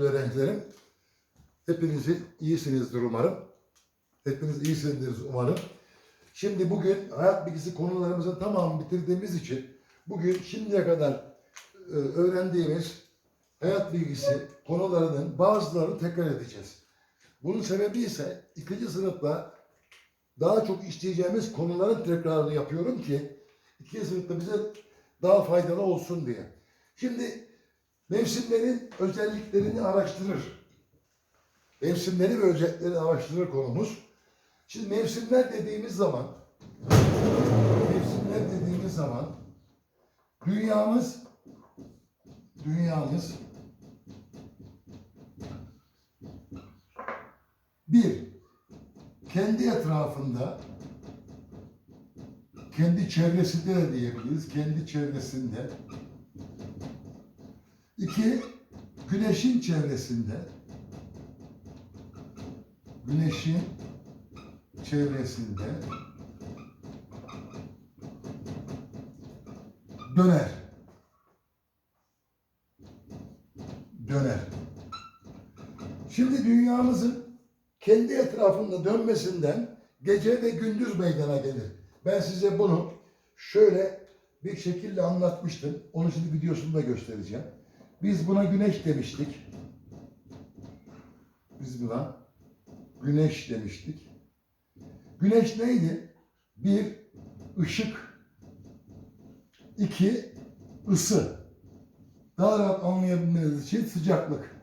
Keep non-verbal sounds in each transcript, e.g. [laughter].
öğrencilerim. Hepinizi iyisinizdir umarım. Hepiniz iyisinizdir umarım. Şimdi bugün hayat bilgisi konularımızın tamamını bitirdiğimiz için bugün şimdiye kadar e, öğrendiğimiz hayat bilgisi konularının bazılarını tekrar edeceğiz. Bunun sebebi ise ikinci sınıfta daha çok işleyeceğimiz konuların tekrarını yapıyorum ki ikinci sınıfta bize daha faydalı olsun diye. Şimdi mevsimlerin özelliklerini araştırır. Mevsimleri ve özelliklerini araştırır konumuz. Şimdi mevsimler dediğimiz zaman mevsimler dediğimiz zaman dünyamız dünyamız bir kendi etrafında kendi çevresinde de diyebiliriz. Kendi çevresinde İki, güneşin çevresinde güneşin çevresinde döner. Döner. Şimdi dünyamızın kendi etrafında dönmesinden gece ve gündüz meydana gelir. Ben size bunu şöyle bir şekilde anlatmıştım. Onu şimdi videosunu da göstereceğim. Biz buna güneş demiştik. Biz buna güneş demiştik. Güneş neydi? Bir, ışık. iki ısı. Daha rahat anlayabilmeniz için sıcaklık.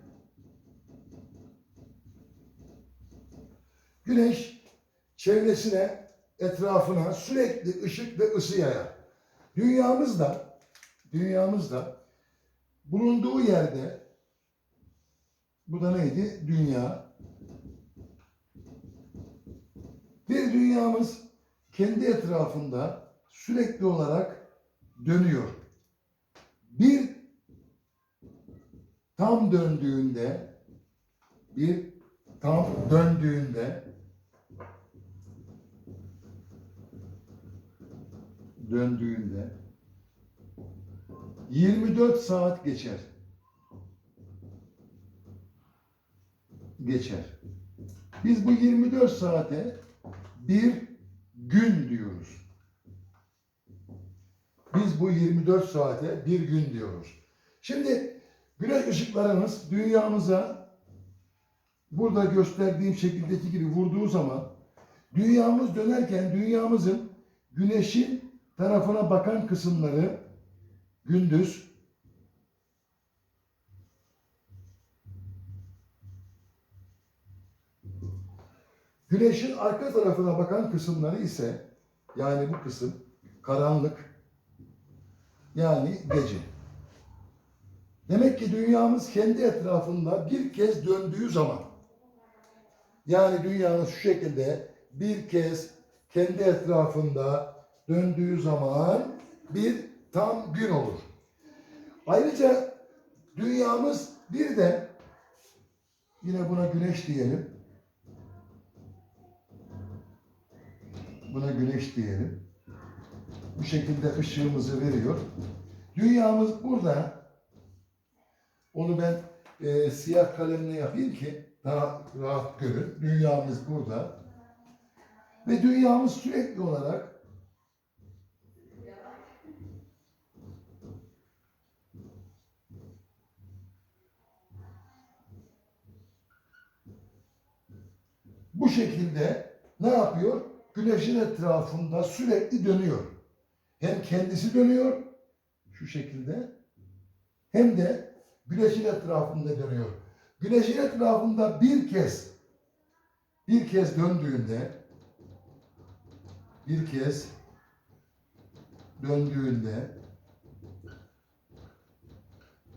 Güneş çevresine, etrafına sürekli ışık ve ısı yayar. Dünyamız da, dünyamız da bulunduğu yerde bu da neydi? Dünya. Bir dünyamız kendi etrafında sürekli olarak dönüyor. Bir tam döndüğünde bir tam döndüğünde döndüğünde 24 saat geçer. Geçer. Biz bu 24 saate bir gün diyoruz. Biz bu 24 saate bir gün diyoruz. Şimdi güneş ışıklarımız dünyamıza burada gösterdiğim şekildeki gibi vurduğu zaman dünyamız dönerken dünyamızın güneşin tarafına bakan kısımları gündüz güneşin arka tarafına bakan kısımları ise yani bu kısım karanlık yani gece. Demek ki dünyamız kendi etrafında bir kez döndüğü zaman yani dünyamız şu şekilde bir kez kendi etrafında döndüğü zaman bir tam gün olur. Ayrıca dünyamız bir de yine buna güneş diyelim. Buna güneş diyelim. Bu şekilde ışığımızı veriyor. Dünyamız burada. Onu ben e, siyah kalemle yapayım ki daha rahat görün. Dünyamız burada. Ve dünyamız sürekli olarak bu şekilde ne yapıyor? Güneşin etrafında sürekli dönüyor. Hem kendisi dönüyor şu şekilde hem de güneşin etrafında dönüyor. Güneşin etrafında bir kez bir kez döndüğünde bir kez döndüğünde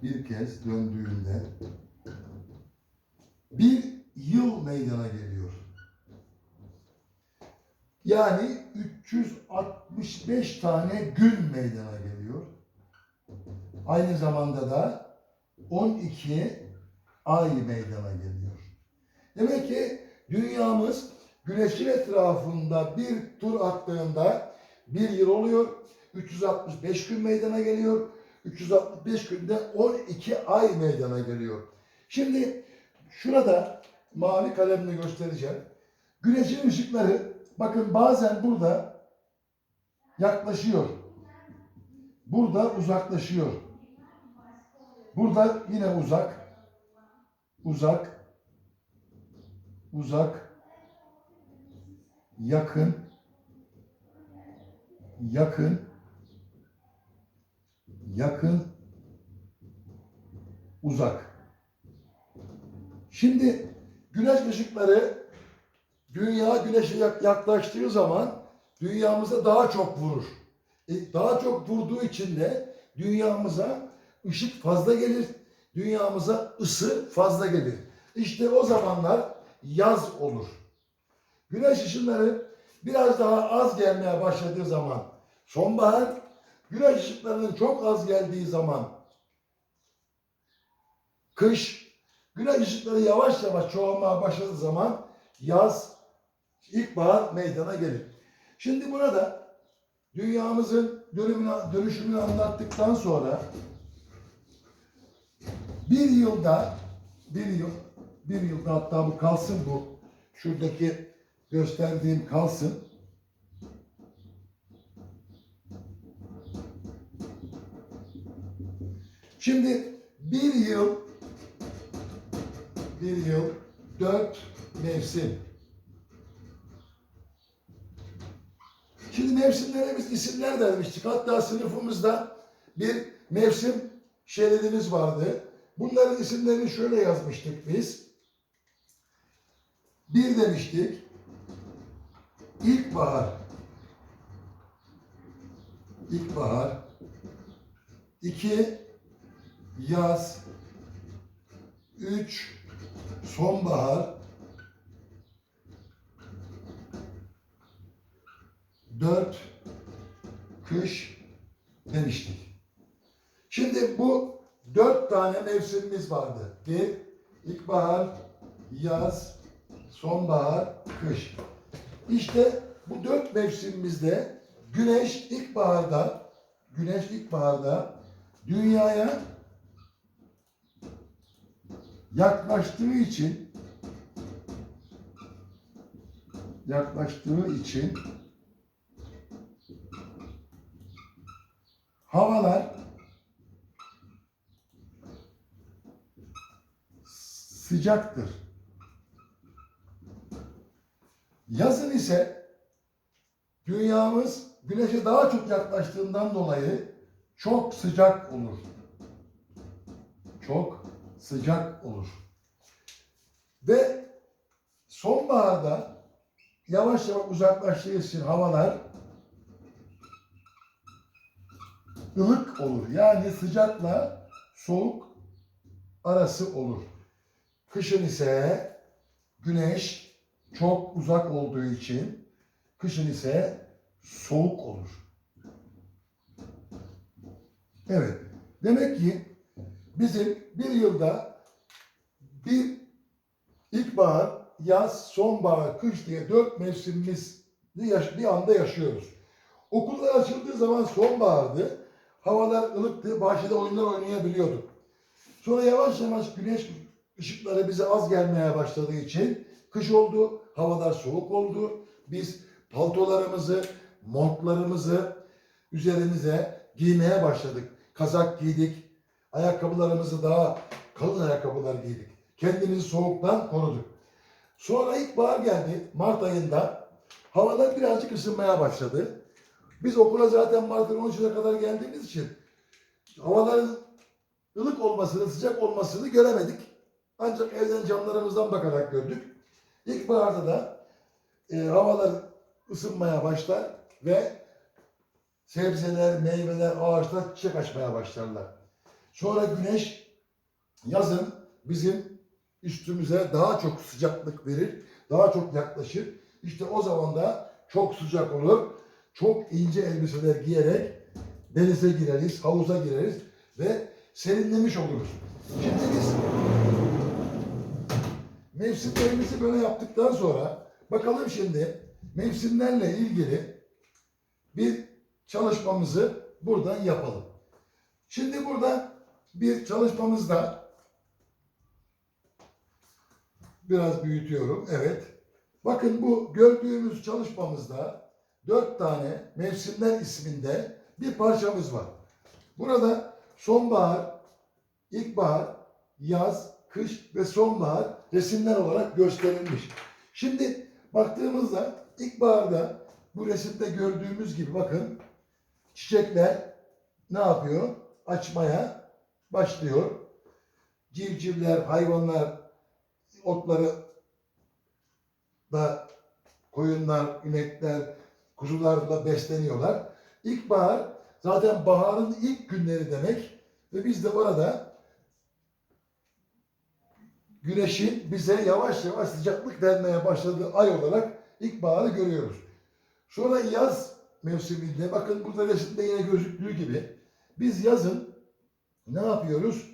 bir kez döndüğünde bir yıl meydana geliyor. Yani 365 tane gün meydana geliyor. Aynı zamanda da 12 ay meydana geliyor. Demek ki dünyamız güneşin etrafında bir tur attığında bir yıl oluyor. 365 gün meydana geliyor. 365 günde 12 ay meydana geliyor. Şimdi şurada mavi kalemle göstereceğim. Güneşin ışıkları bakın bazen burada yaklaşıyor. Burada uzaklaşıyor. Burada yine uzak. Uzak. Uzak. Yakın. Yakın. Yakın. Uzak. Şimdi güneş ışıkları dünya güneşe yak- yaklaştığı zaman dünyamıza daha çok vurur. E, daha çok vurduğu için de dünyamıza ışık fazla gelir. Dünyamıza ısı fazla gelir. İşte o zamanlar yaz olur. Güneş ışınları biraz daha az gelmeye başladığı zaman sonbahar, güneş ışıklarının çok az geldiği zaman kış, güneş ışıkları yavaş yavaş çoğalmaya başladığı zaman yaz, ilkbahar meydana gelir. Şimdi burada dünyamızın dönümünü, dönüşümünü anlattıktan sonra bir yılda bir yıl bir yılda hatta bu kalsın bu şuradaki gösterdiğim kalsın. Şimdi bir yıl bir yıl dört mevsim. Şimdi mevsimlere biz isimler vermiştik. Hatta sınıfımızda bir mevsim şeridimiz vardı. Bunların isimlerini şöyle yazmıştık biz. Bir demiştik. İlkbahar. İlkbahar. İki yaz. Üç sonbahar. Dört kış demiştik. Şimdi bu dört tane mevsimimiz vardı. Bir, ilkbahar, yaz, sonbahar, kış. İşte bu dört mevsimimizde güneş ilkbaharda, güneş ilkbaharda dünyaya yaklaştığı için yaklaştığı için havalar sıcaktır. Yazın ise dünyamız güneşe daha çok yaklaştığından dolayı çok sıcak olur. Çok sıcak olur. Ve sonbaharda yavaş yavaş uzaklaştığı için havalar ılık olur. Yani sıcakla soğuk arası olur. Kışın ise güneş çok uzak olduğu için kışın ise soğuk olur. Evet. Demek ki bizim bir yılda bir ilkbahar, yaz, sonbahar, kış diye dört mevsimimiz bir anda yaşıyoruz. Okullar açıldığı zaman sonbahardı. Havalar ılıktı. Bahçede oyunlar oynayabiliyorduk. Sonra yavaş yavaş güneş ışıkları bize az gelmeye başladığı için kış oldu. Havalar soğuk oldu. Biz paltolarımızı, montlarımızı üzerimize giymeye başladık. Kazak giydik. Ayakkabılarımızı daha kalın ayakkabılar giydik. Kendimizi soğuktan koruduk. Sonra ilkbahar geldi. Mart ayında havalar birazcık ısınmaya başladı. Biz okula zaten Mart'ın 13'üne kadar geldiğimiz için havaların ılık olmasını, sıcak olmasını göremedik. Ancak evden camlarımızdan bakarak gördük. İlkbaharda da e, havalar ısınmaya başlar ve sebzeler, meyveler, ağaçlar çiçek açmaya başlarlar. Sonra güneş yazın bizim üstümüze daha çok sıcaklık verir, daha çok yaklaşır. İşte o zaman da çok sıcak olur. Çok ince elbiseler giyerek denize gireriz, havuza gireriz ve serinlemiş oluruz. Şimdi biz mevsimlerimizi böyle yaptıktan sonra bakalım şimdi mevsimlerle ilgili bir çalışmamızı buradan yapalım. Şimdi burada bir çalışmamızda Biraz büyütüyorum. Evet. Bakın bu gördüğümüz çalışmamızda dört tane mevsimler isminde bir parçamız var. Burada sonbahar, ilkbahar, yaz, kış ve sonbahar resimler olarak gösterilmiş. Şimdi baktığımızda ilkbaharda bu resimde gördüğümüz gibi bakın çiçekler ne yapıyor? Açmaya başlıyor. Civcivler, hayvanlar otları da koyunlar, inekler, kuzularla besleniyorlar. İlkbahar zaten baharın ilk günleri demek ve biz de burada güneşin bize yavaş yavaş sıcaklık vermeye başladığı ay olarak ilkbaharı görüyoruz. Sonra yaz mevsiminde bakın burada resimde yine gözüktüğü gibi biz yazın ne yapıyoruz?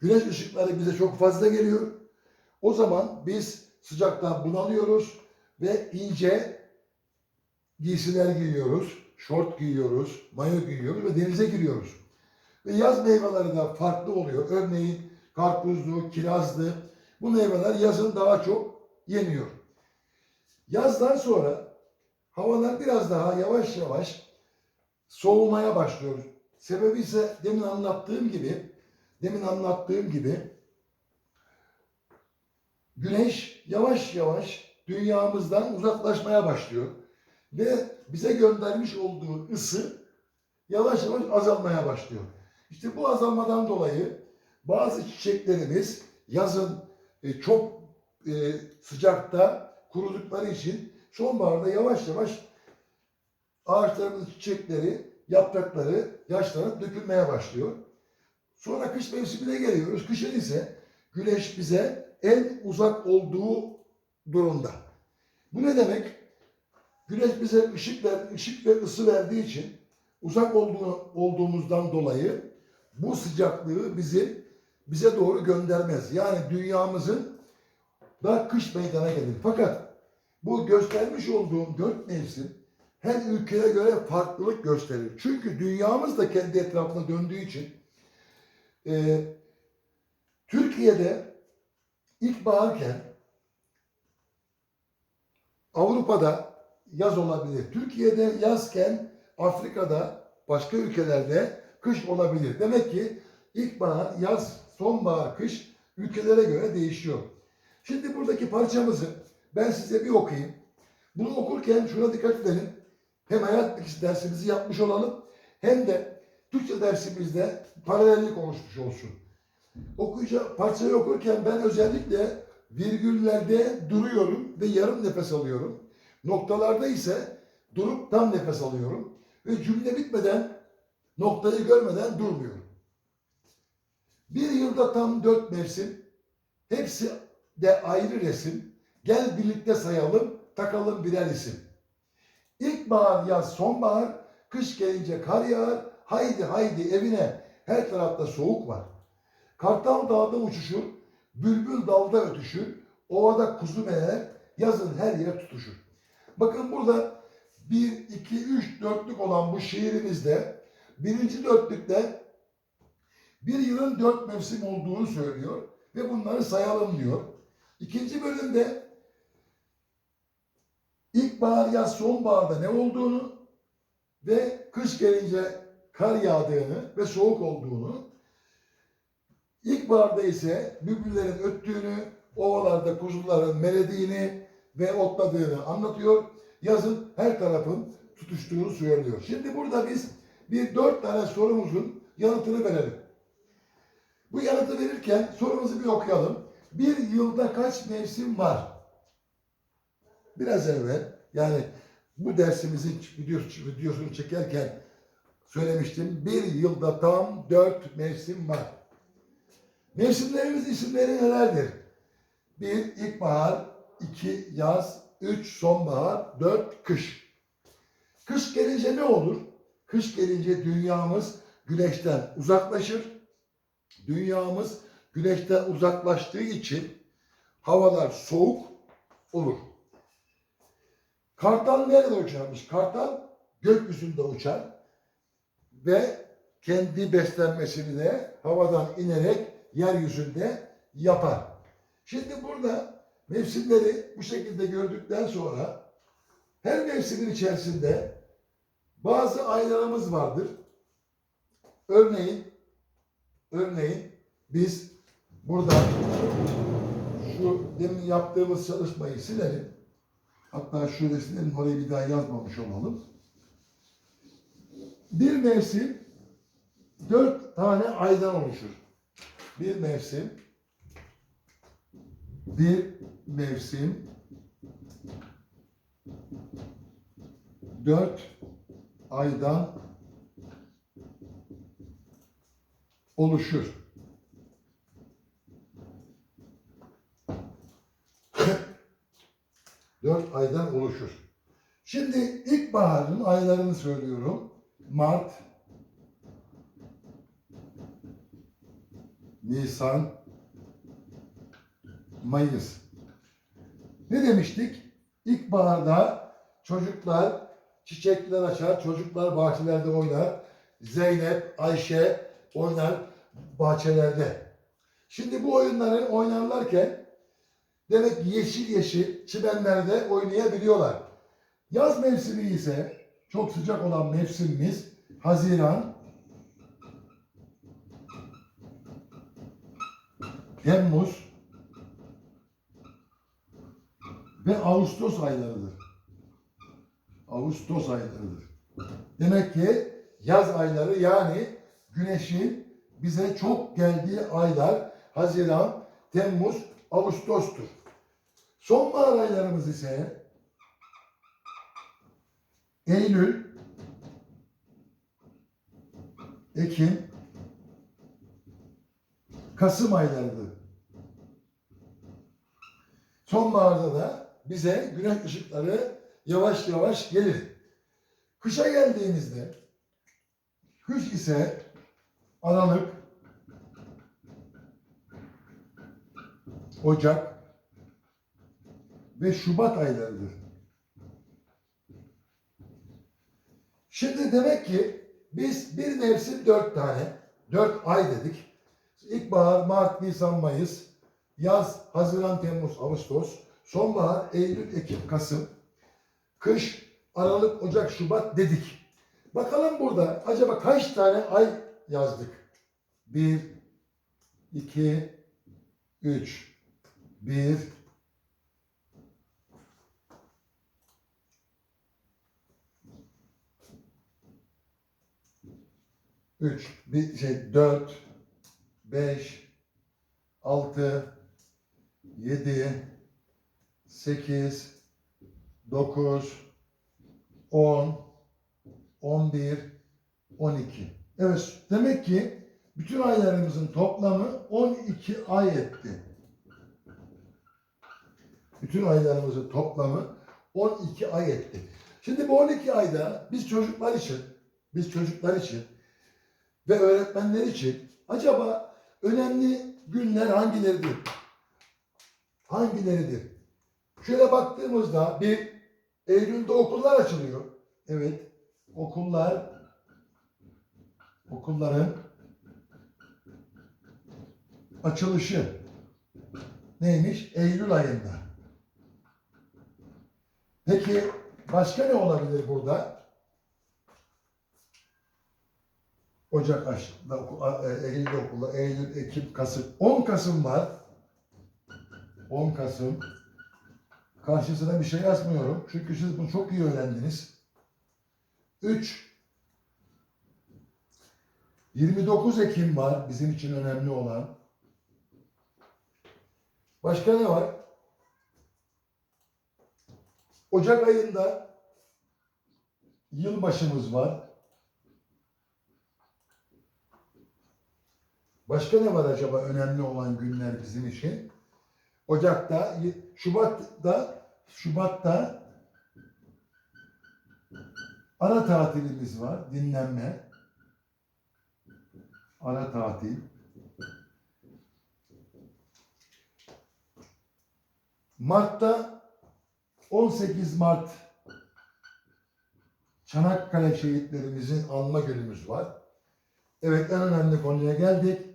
Güneş ışıkları bize çok fazla geliyor. O zaman biz sıcaktan bunalıyoruz ve ince giysiler giyiyoruz, şort giyiyoruz, mayo giyiyoruz ve denize giriyoruz. Ve yaz meyveleri de farklı oluyor. Örneğin karpuzlu, kirazlı bu meyveler yazın daha çok yeniyor. Yazdan sonra havalar biraz daha yavaş yavaş soğumaya başlıyor. Sebebi ise demin anlattığım gibi, demin anlattığım gibi güneş yavaş yavaş dünyamızdan uzaklaşmaya başlıyor. Ve bize göndermiş olduğu ısı yavaş yavaş azalmaya başlıyor. İşte bu azalmadan dolayı bazı çiçeklerimiz yazın e, çok e, sıcakta kurudukları için sonbaharda yavaş yavaş ağaçların çiçekleri, yaprakları yaşlanıp dökülmeye başlıyor. Sonra kış mevsimine geliyoruz. Kışın ise güneş bize en uzak olduğu durumda. Bu ne demek? Güneş bize ışık, ver, ışık ve ısı verdiği için uzak olduğunu, olduğumuzdan dolayı bu sıcaklığı bizi bize doğru göndermez. Yani dünyamızın da kış meydana gelir. Fakat bu göstermiş olduğum dört mevsim her ülkeye göre farklılık gösterir. Çünkü dünyamız da kendi etrafına döndüğü için e, Türkiye'de ilkbaharken Avrupa'da yaz olabilir. Türkiye'de yazken Afrika'da başka ülkelerde kış olabilir. Demek ki ilkbahar, yaz, sonbahar, kış ülkelere göre değişiyor. Şimdi buradaki parçamızı ben size bir okuyayım. Bunu okurken şuna dikkat verin. Hem hayat bilgisi dersimizi yapmış olalım hem de Türkçe dersimizde paralellik oluşmuş olsun. Okuyacağım, parçayı okurken ben özellikle virgüllerde duruyorum ve yarım nefes alıyorum. Noktalarda ise durup tam nefes alıyorum. Ve cümle bitmeden, noktayı görmeden durmuyorum. Bir yılda tam dört mevsim, hepsi de ayrı resim. Gel birlikte sayalım, takalım birer isim. İlkbahar, yaz, sonbahar, kış gelince kar yağar. Haydi haydi evine, her tarafta soğuk var. Kartal dağda uçuşur, bülbül dalda ötüşür, ovada kuzu meğer, yazın her yer tutuşur. Bakın burada 1, 2, 3 dörtlük olan bu şiirimizde birinci dörtlükte bir yılın dört mevsim olduğunu söylüyor ve bunları sayalım diyor. İkinci bölümde ilkbahar, yaz, sonbaharda ne olduğunu ve kış gelince kar yağdığını ve soğuk olduğunu, ilkbaharda ise bülbüllerin öttüğünü, ovalarda kuzuların melediğini ve otladığını anlatıyor. Yazın her tarafın tutuştuğunu söylüyor. Şimdi burada biz bir dört tane sorumuzun yanıtını verelim. Bu yanıtı verirken sorumuzu bir okuyalım. Bir yılda kaç mevsim var? Biraz evvel yani bu dersimizin videosu, videosunu çekerken söylemiştim. Bir yılda tam dört mevsim var. Mevsimlerimiz isimleri nelerdir? Bir ilkbahar, iki yaz, üç sonbahar, dört kış. Kış gelince ne olur? Kış gelince dünyamız güneşten uzaklaşır. Dünyamız güneşten uzaklaştığı için havalar soğuk olur. Kartal nerede uçarmış? Kartal gökyüzünde uçar ve kendi beslenmesini de havadan inerek yeryüzünde yapar. Şimdi burada mevsimleri bu şekilde gördükten sonra her mevsimin içerisinde bazı aylarımız vardır. Örneğin örneğin biz burada şu demin yaptığımız çalışmayı silelim. Hatta şöyle silelim orayı bir daha yazmamış olalım. Bir mevsim dört tane aydan oluşur. Bir mevsim bir mevsim dört aydan oluşur. [laughs] Dört aydan oluşur. Şimdi ilkbaharın aylarını söylüyorum. Mart, Nisan, Mayıs. Ne demiştik? İlkbaharda çocuklar çiçekler açar, çocuklar bahçelerde oynar. Zeynep, Ayşe oynar bahçelerde. Şimdi bu oyunları oynarlarken demek ki yeşil yeşil çimenlerde oynayabiliyorlar. Yaz mevsimi ise çok sıcak olan mevsimimiz Haziran, Temmuz ve Ağustos aylarıdır. Ağustos aylarıdır. Demek ki yaz ayları yani güneşin bize çok geldiği aylar Haziran, Temmuz, Ağustos'tur. Sonbahar aylarımız ise Eylül, Ekim, Kasım aylarıdır. Sonbaharda da bize güneş ışıkları yavaş yavaş gelir. Kışa geldiğimizde, kış ise Aralık, Ocak ve Şubat aylarıdır. Şimdi demek ki biz bir mevsim dört tane, dört ay dedik. İlkbahar, Mart, Nisan, Mayıs, yaz, Haziran, Temmuz, Ağustos, sonbahar, Eylül, Ekim, Kasım, kış, Aralık, Ocak, Şubat dedik. Bakalım burada acaba kaç tane ay yazdık? Bir, iki, üç, bir, üç, bir şey dört, beş, altı, yedi, sekiz, dokuz, on, on bir, on iki. Evet, demek ki bütün aylarımızın toplamı 12 ay etti. Bütün aylarımızın toplamı 12 ay etti. Şimdi bu 12 ayda biz çocuklar için, biz çocuklar için ve öğretmenler için acaba önemli günler hangileridir? Hangileridir? Şöyle baktığımızda bir Eylül'de okullar açılıyor. Evet, okullar okulların açılışı neymiş? Eylül ayında. Peki başka ne olabilir burada? Ocak ayında, e, Eylül'de okulda, Eylül, Ekim, Kasım. 10 Kasım var. 10 Kasım. Karşısına bir şey yazmıyorum. Çünkü siz bunu çok iyi öğrendiniz. 3 29 Ekim var bizim için önemli olan. Başka ne var? Ocak ayında yılbaşımız var. Başka ne var acaba önemli olan günler bizim için? Ocak'ta, Şubat'ta, Şubat'ta ara tatilimiz var, dinlenme. Ara tatil. Mart'ta 18 Mart Çanakkale şehitlerimizin anma günümüz var. Evet en önemli konuya geldik.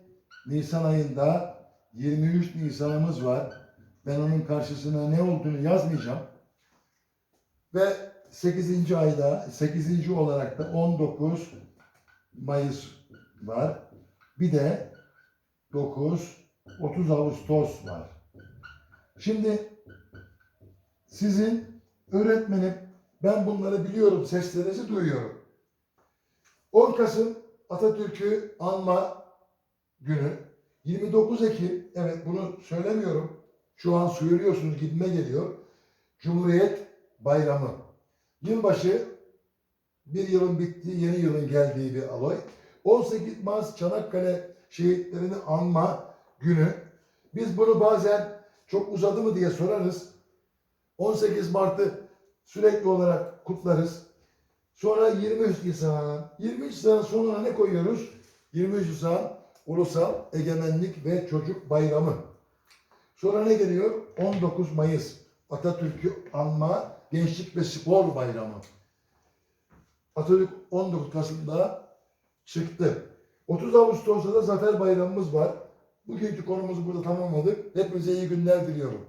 Nisan ayında 23 Nisan'ımız var. Ben onun karşısına ne olduğunu yazmayacağım. Ve 8. ayda 8. olarak da 19 Mayıs var. Bir de 9 30 Ağustos var. Şimdi sizin öğretmenim ben bunları biliyorum, seslerinizi duyuyorum. 10 Kasım Atatürk'ü anma günü. 29 Ekim, evet bunu söylemiyorum. Şu an söylüyorsunuz gibime geliyor. Cumhuriyet Bayramı. Yılbaşı bir yılın bittiği, yeni yılın geldiği bir alay. 18 Mart Çanakkale şehitlerini anma günü. Biz bunu bazen çok uzadı mı diye sorarız. 18 Mart'ı sürekli olarak kutlarız. Sonra 23 Nisan. 23 Nisan sonuna ne koyuyoruz? 23 Nisan Ulusal Egemenlik ve Çocuk Bayramı. Sonra ne geliyor? 19 Mayıs Atatürk'ü anma Gençlik ve Spor Bayramı. Atatürk 19 Kasım'da çıktı. 30 Ağustos'ta da Zafer Bayramımız var. Bugünkü konumuzu burada tamamladık. Hepinize iyi günler diliyorum.